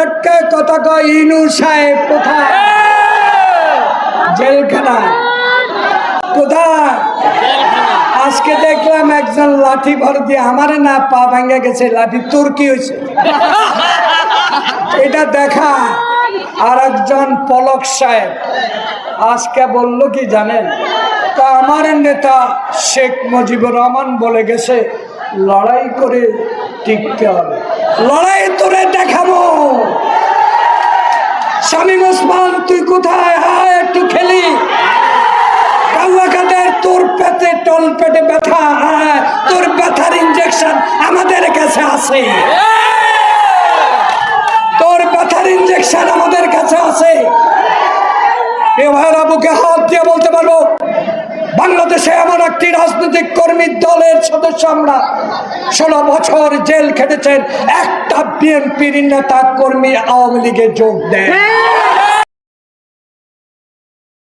টটকায় কথা কয় ইনু সাহেব কোথায়? হ্যাঁ! জেলখানা। কোথায়? আজকে দেখলাম একজন লাঠি ভর দিয়ে আমারে না পা ভেঙে গেছে লাঠি তোর কি হয়েছে? এটা দেখা আর একজন পলক সাহেব। আজকে বলল কি জানেন? তা আমার নেতা শেখ মুজিবুর রহমান বলে গেছে লড়াই করে টিকতে হবে। লড়াই শামীম ওসমান, তুই কোথায়? হায়, একটু খেলি। তোর পেটে টল পেটে ব্যথা হ্যাঁ তোর ব্যথার ইঞ্জেকশন আমাদের কাছে আছে। তোর ব্যথার ইঞ্জেকশন আমাদের কাছে আছে। এ ভাইরা হাত দিয়ে বলতে পারব? বাংলাদেশে এমন একটি রাজনৈতিক কর্মী দলের সদস্য আমরা। ষোলো বছর জেল খেটেছেন, একটা বিএনপির নেতা কর্মী আওয়ামী লীগে যোগ দেয়